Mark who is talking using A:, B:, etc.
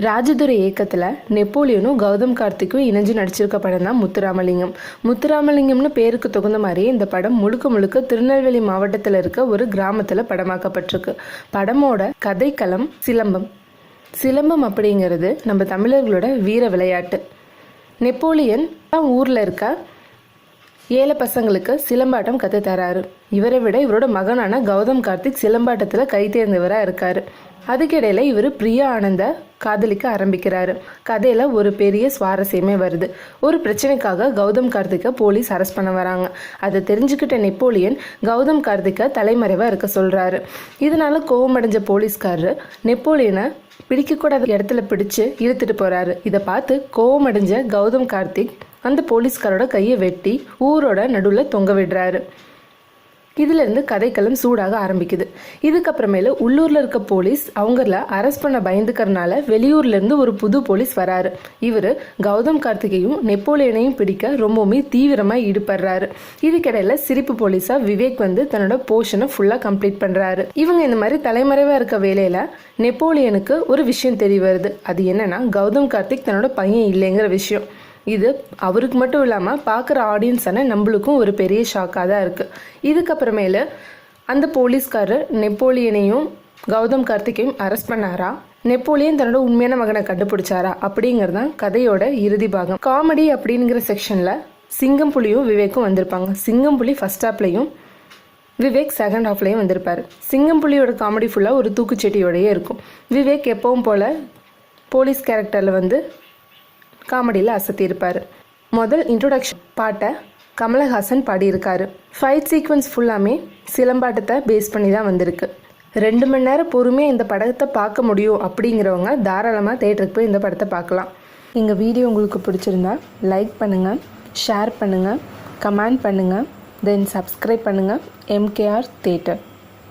A: ராஜதுரை இயக்கத்தில் நெப்போலியனும் கௌதம் கார்த்திக்கும் இணைஞ்சு நடிச்சிருக்க படம் தான் முத்துராமலிங்கம். முத்துராமலிங்கம்னு பேருக்கு தகுந்த மாதிரியே இந்த படம் முழுக்க முழுக்க திருநெல்வேலி மாவட்டத்தில் இருக்க ஒரு கிராமத்தில் படமாக்கப்பட்டிருக்கு. படமோட கதைக்களம் சிலம்பம். சிலம்பம் அப்படிங்கிறது நம்ம தமிழர்களோட வீர விளையாட்டு. நெப்போலியன் ஊரில் இருக்க ஏழை பசங்களுக்கு சிலம்பாட்டம் கற்று தராரு இவரை விட இவரோட மகனான கௌதம் கார்த்திக் சிலம்பாட்டத்தில் கைத்தேர்ந்தவராக இருக்கார் இருக்காரு. அதுக்கிடையில் இவர் பிரியா ஆனந்த காதலிக்க ஆரம்பிக்கிறாரு. கதையில் ஒரு பெரிய சுவாரஸ்யமே வருது. ஒரு பிரச்சனைக்காக கௌதம் கார்த்திக்கை போலீஸ் அரெஸ்ட் பண்ண வராங்க. அதை தெரிஞ்சுக்கிட்ட நெப்போலியன் கௌதம் கார்த்திக்கை தலைமறைவாக இருக்க சொல்கிறாரு இதனால கோவமடைஞ்ச போலீஸ்காரரு நெப்போலியனை பிடிக்கக்கூடாத இடத்துல பிடிச்சு இழுத்துட்டு போகிறாரு இதை பார்த்து கோவமடைஞ்ச கௌதம் கார்த்திக் அந்த போலீஸ்காரோட கையை வெட்டி ஊரோட நடுவில் தொங்க விடுறாரு. இதிலிருந்து கதைக்களம் சூடாக ஆரம்பிக்குது. இதுக்கப்புறமேலு உள்ளூரில் இருக்க போலீஸ் அவங்கள அரெஸ்ட் பண்ண பயந்துக்கறனால வெளியூர்லேருந்து ஒரு புது போலீஸ் வராரு. இவர் கௌதம் கார்த்திகையும் நெப்போலியனையும் பிடிக்க ரொம்பவுமே தீவிரமாக ஈடுபடுறாரு. இதுக்கிடையில் சிரிப்பு போலீஸாக விவேக் வந்து தன்னோட போர்ஷனை ஃபுல்லாக கம்ப்ளீட் பண்ணுறாரு இவங்க இந்த மாதிரி தலைமறைவாக இருக்க வேலையில் நெப்போலியனுக்கு ஒரு விஷயம் தெரிய வருது. அது என்னன்னா கௌதம் கார்த்திக் தன்னோட பையன் இல்லைங்கிற விஷயம். இது அவருக்கு மட்டும் இல்லாமல் பார்க்குற ஆடியன்ஸான நம்மளுக்கும் ஒரு பெரிய ஷாக்காக தான் இருக்குது இதுக்கப்புறமேலு அந்த போலீஸ்காரர் நெப்போலியனையும் கௌதம் கார்த்திகையும் அரெஸ்ட் பண்ணாரா? நெப்போலியன் தன்னோட உண்மையான மகனை கண்டுபிடிச்சாரா? அப்படிங்கிறது தான் கதையோட இறுதி பாகம். காமெடி அப்படிங்கிற செக்ஷனில் சிங்கம் புலியும் விவேக்கும் வந்திருப்பாங்க. சிங்கம் புலி ஃபஸ்ட் ஹாப்லையும் விவேக் செகண்ட் ஹாஃப்லேயும் வந்திருப்பார். சிங்கம் புலியோட காமெடி ஃபுல்லாக ஒரு தூக்குச்செட்டியோடையே இருக்கும். விவேக் எப்பவும் போல் போலீஸ் கேரக்டரில் வந்து காமெடியில் அசத்தியிருப்பார் முதல் இன்ட்ரொடக்ஷன் பாட்டை கமலஹாசன் பாடியிருக்காரு. ஃபைட் சீக்வன்ஸ் ஃபுல்லாமே சிலம்பாட்டத்தை பேஸ் பண்ணி தான் வந்திருக்கு. ரெண்டு மணி நேரம் பொறுமையாக இந்த படத்தை பார்க்க முடியும் அப்படிங்கிறவங்க தாராளமாக தேட்டருக்கு போய் இந்த படத்தை பார்க்கலாம். எங்கள் வீடியோ உங்களுக்கு பிடிச்சிருந்தா லைக் பண்ணுங்கள் ஷேர் பண்ணுங்கள் கமெண்ட் பண்ணுங்கள் தென் சப்ஸ்கிரைப் பண்ணுங்கள் எம்கேஆர் தேட்டர்